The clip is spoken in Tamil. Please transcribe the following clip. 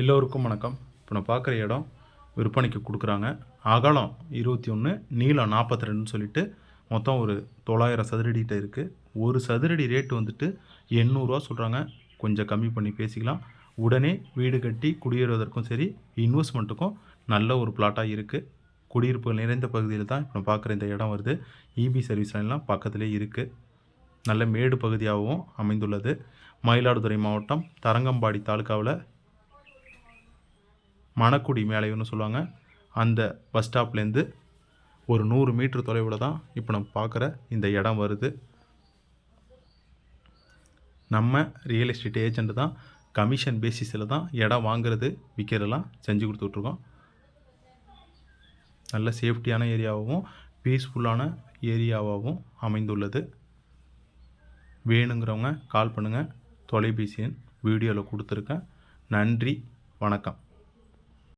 எல்லோருக்கும் வணக்கம். இப்போ நான் பார்க்குற இடம் விற்பனைக்கு கொடுக்குறாங்க. அகலம் இருபத்தி ஒன்று நீளம் நாற்பத்தி ரெண்டுன்னு சொல்லிட்டு மொத்தம் ஒரு தொள்ளாயிரம் சதுரடிகிட்ட இருக்குது ஒரு சதுரடி ரேட்டு வந்துட்டு எண்ணூறுரூவா சொல்கிறாங்க கொஞ்சம் கம்மி பண்ணி பேசிக்கலாம். உடனே வீடு கட்டி குடியேறுவதற்கும் சரி இன்வெஸ்ட்மெண்ட்டுக்கும் நல்ல ஒரு பிளாட்டாக இருக்குது குடியிருப்பு நிறைந்த பகுதியில் தான் இப்போ நான் பார்க்குற இந்த இடம் வருது. இபி சர்வீஸ் லைன்லாம் பக்கத்துலேயே இருக்குது நல்ல மேடு பகுதியாகவும் அமைந்துள்ளது. மயிலாடுதுறை மாவட்டம் தரங்கம்பாடி தாலுக்காவில் மணக்குடி மேலையூர்னு சொல்லுவாங்க. அந்த பஸ் ஸ்டாப்லேருந்து ஒரு நூறு மீட்ரு தொலைவில் தான் இப்போ நம்ம பார்க்குற இந்த இடம் வருது. நம்ம ரியல் எஸ்டேட் ஏஜெண்ட் தான் கமிஷன் பேசிஸில் தான் இடம் வாங்குறது விற்கிறதெல்லாம் செஞ்சு கொடுத்துட்ருக்கோம். நல்ல சேஃப்டியான ஏரியாவாகவும் பீஸ்ஃபுல்லான ஏரியாவாகவும் அமைந்துள்ளது. வேணுங்கிறவங்க கால் பண்ணுங்கள் தொலைபேசி எண் வீடியோவில் கொடுத்துருக்கேன். நன்றி வணக்கம்.